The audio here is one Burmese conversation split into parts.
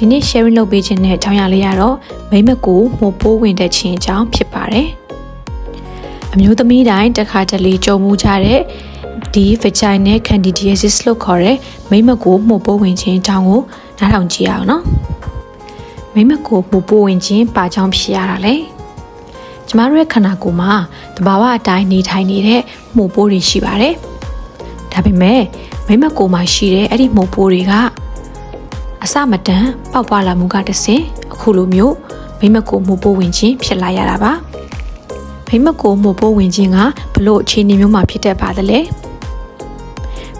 ဒီနေ့ sharing လုပ်ပေးခြင်းနဲ့အကြောင်းအရာလေးကတော့မိမကိုမို့ပိုးဝင်တဲ့ခြင်းအကြောင်းဖြစ်ပါတယ်အမျိုးသမီးတိုင်းတစ်ခါတလေကြုံမှုကြတဲ့ဒီ vaginal candidiasis လို့ခေါ်တဲ့မိမကိုမှုပိုးဝင်ခြင်းအကြောင်းကိုနားထောင်ကြည့်အောင်နော်မိမကိုမှုပိုးဝင်ခြင်းပါကြောင်းဖြစ်ရတာလေကျမတို့ရဲ့ခန္ဓာကိုယ်မှာတဘာဝအတိုင်းနေထိုင်နေတဲ့မှုပိုးတွေရှိပါတယ်ဒါပေမဲ့မိမကိုယ်မှာရှိတဲ့အဲ့ဒီမှုပိုးတွေက အစမတန်ပေါက်ပွားလာမှုကတဆင်အခုလိုမျိုးမိမကိုမှုပိုးဝင်ခြင်းဖြစ်လာရတာပါမိမကိုမှုပိုးဝင်ခြင်းကဘလို့အခြေအနေမျိုးမှာဖြစ်တတ်ပါသလဲ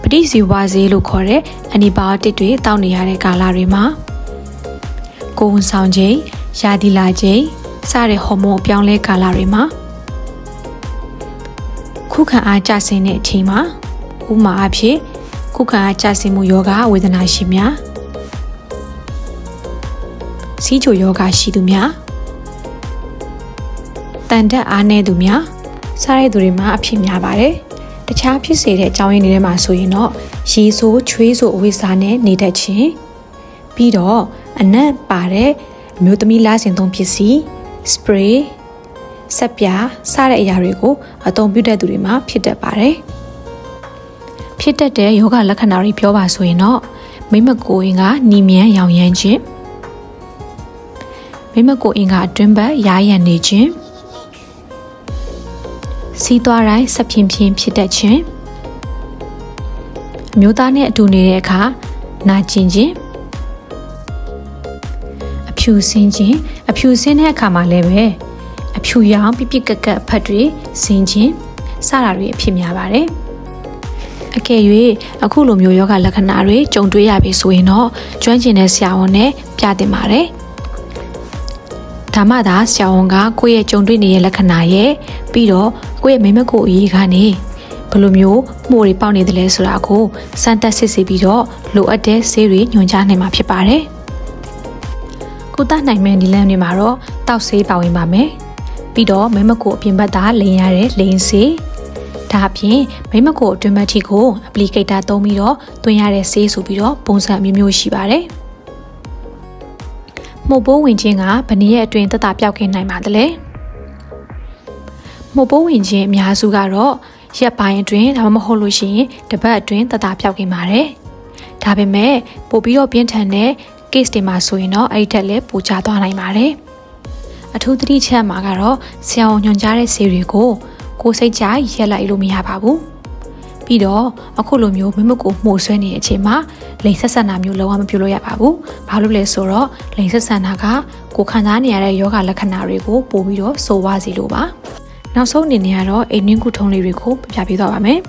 ပဋိဇီဝဆေးလို့ခေါ်တဲ့အန်တီဘိုတိတ်တွေတောက်နေရတဲ့ကာလတွေမှာကိုယ်ဝန်ဆောင်ခြင်းယာဒီလာခြင်းစတဲ့ဟော်မုန်းအပြောင်းလဲကာလတွေမှာခုခံအားကျဆင်းတဲ့အချိန်မှာဥမာအဖြစ်ခုခံအားကျဆင်းမှုယောဂဝေဒနာရှင်များ စီးချိုယောဂရှိသူများတန်တက်အားနည်းသူများစားရတဲ့သူတွေမှာအဖြစ်များပါတယ်။တခြားဖြစ်စေတဲ့အကြောင်းရင်းတွေထဲမှာဆိုရင်တော့ရေဆိုးချွေးဆိုးအဝိစာနဲ့နေတတ်ခြင်းပြီးတော့အနက်ပါတဲ့အမျိုးသမီးလားစင်သုံးပစ္စည်း spray ဆက်ပြားစတဲ့အရာတွေကိုအသုံးပြုတဲ့သူတွေမှာဖြစ်တတ်ပါတယ်။ဖြစ်တတ်တဲ့ယောဂလက္ခဏာတွေပြောပါဆိုရင်တော့မိမကိုရင်ကနီမြန်ရောင်ရမ်းခြင်း မိမကိုအင်ကအတွင်းဘက်ရားရံနေခြင်းစီးသွားတိုင်းဆက်ဖြင်းဖြင်းဖြစ်တတ်ခြင်းအမျိုးသားနဲ့အတူနေတဲ့အခါနာကျင်ခြင်းအဖြူစင်းခြင်းအဖြူစင်းတဲ့အခါမှာလည်းပဲအဖြူရောင်ပြပြကက်ကက်ဖတ်တွေစင်းခြင်းစတာတွေအဖြစ်များပါတယ်အကယ်၍အခုလိုမျိုးယောဂလက္ခဏာတွေကြုံတွေ့ရပြီဆိုရင်တော့ကျွမ်းကျင်တဲ့ဆရာဝန်နဲ့ပြတင်ပါတယ် ဒါမှသာဆရာဝန်ကကိုယ့်ရဲ့ကြုံတွေ့နေတဲ့လက္ခဏာရဲ့ပြီးတော့ကိုယ့်ရဲ့မိမကိုအရေးကနေဘယ်လိုမျိုးမှုတွေပေါက်နေတယ်လဲဆိုတာကိုစမ်းသပ်စစ်ဆေးပြီးတော့လိုအပ်တဲ့ဆေးတွေညွှန်ကြားနိုင်မှာဖြစ်ပါတယ်။ကုသနိုင်မယ့်ဒီလမ်းတွေမှာတော့တောက်ဆေးပါဝင်ပါမယ်။ပြီးတော့မိမကိုအပြင်ဘက်သားလိန်ရတဲ့လိန်ဆေးဒါအပြင်မိမကိုအတွင်းဘက်ထိကို applicator သုံးပြီးတော့တွင်ရတဲ့ဆေးဆိုပြီးတော့ပုံစံအမျိုးမျိုးရှိပါတယ်။ မှုတ်ပိုးဝင်ခြင်းကဘယ်နည်းရဲ့အတွင်းသက်သာပြောက်ခင်နိုင်ပါသလဲမှုတ်ပိုးဝင်ခြင်းအများစုကတော့ရက်ပိုင်းအတွင်းဒါမှမဟုတ်လို့ရှိရင်တပတ်အတွင်းသက်သာပြောက်ခင်ပါတယ်ဒါပေမဲ့ပို့ပြီးတော့ပြင်းထန်တဲ့ case တွေမှာဆိုရင်တော့အဲ့ဒီထက်လည်းပိုချသွားနိုင်ပါတယ်အထူးသတိချက်မှာကတော့ဆရာဝန်ညွှန်ကြားတဲ့ဆေးတွေကိုကိုယ်စိတ်ကြရက်လိုက်လို့မရပါဘူး ပြီးတော့အခုလိုမျိုးမမကိုမှုဆွဲနေတဲ့အချိန်မှာလိန်ဆက်ဆန်တာမျိုးလုံးဝမပြုလို့ရပါဘူး။ဘာလို့လဲဆိုတော့လိန်ဆက်ဆန်တာကကိုခံစားနေရတဲ့ယောဂလက္ခဏာတွေကိုပို့ပြီးတော့ဆိုးဝါးစေလို့ပါ။နောက်ဆုံးအနေနဲ့ကတော့အိမ်နှင်းကုထုံးလေးတွေကိုပြပြပေးသွားပါမယ်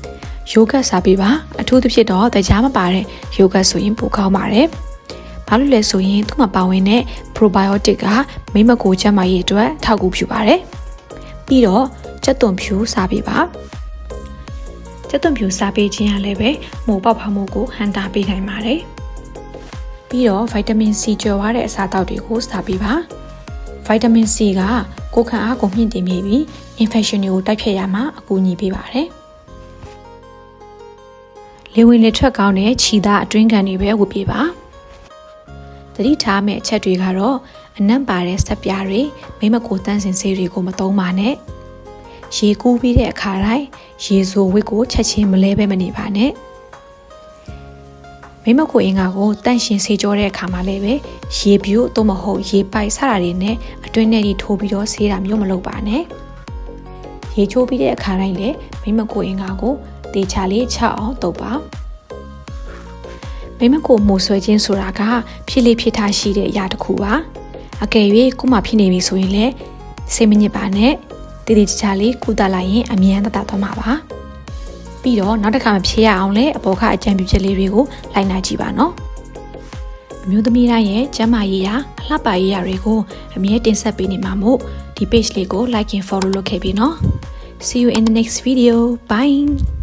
။ယောဂစားပေးပါအထူးသဖြင့်တော့တရားမပါတဲ့ယောဂဆိုရင်ပိုကောင်းပါတယ်။ဘာလို့လဲဆိုရင်သူ့မှာပါဝင်တဲ့ probiotic ကမိမကိုကျန်းမာရေးအတွက်ထောက်ကူပြုပါတယ်။ပြီးတော့ကြက်သွန်ဖြူစားပေးပါ။ ကျက်သွန်ဖြူစားပေးခြင်းရလည်းပဲမိုးပေါက်ဖောက်မှုကိုဟန်တာပေးနိုင်ပါတယ်။ပြီးတော့ဗိုက်တာမင် C ကျော်ရတဲ့အစားအသောက်တွေကိုစားပေးပါ။ဗိုက်တာမင် C ကကိုယ်ခံအားကိုမြင့်တင်ပြီး infection တွေကိုတိုက်ဖျက်ရမှာအကူအညီပေးပါတယ်။လေဝင်လေထွက်ကောင်းတဲ့ခြီသားအတွင်းကန်တွေပဲဝတ်ပြပါ။တတိထားမယ့်အချက်တွေကတော့အနံ့ပါတဲ့ဆက်ပြားတွေမိမကိုတန်းစင်ဆေးတွေကိုမသုံးပါနဲ့။ ရေကူးပြီးတဲ့အခါတိုင်းရေဆိုဝစ်ကိုချက်ချင်းမလဲပဲမနေပါနဲ့မိမကိုအင်္ဂါကိုတန့်ရှင်ဆေးကြောတဲ့အခါမှာလည်းပဲရေပြို့သို့မဟုတ်ရေပိုက်စတာတွေနဲ့အတွင်းထဲကြီးထိုးပြီးတော့ဆေးတာမျိုးမလုပ်ပါနဲ့ရေချိုးပြီးတဲ့အခါတိုင်းလည်းမိမကိုအင်္ဂါကိုတေချာလေးချအောင်တုပ်ပါမိမကိုမိုးဆွဲခြင်းဆိုတာကဖြစ်လေဖြစ်ထားရှိတဲ့အရာတစ်ခုပါအကယ်၍ကိုမဖြစ်နေပြီဆိုရင်လည်းစိတ်မညစ်ပါနဲ့ တည်တည်ချာချာလေးကုသလိုက်ရင်အမြဲတမ်းသွားမှာပါပြီးတော့နောက်တစ်ခါမဖြေရအောင်လဲအပေါ်ကအကြံပြုချက်လေးတွေကိုလိုက်နာကြည့်ပါနော်အမျိုးသမီးတိုင်းရဲ့ကျန်းမာရေးရာအလှပရေးရာတွေကိုအမြဲတင်ဆက်ပေးနေမှာမို့ဒီ page လေးကို like and follow လုပ်ခဲ့ပြီနော် see you in the next video bye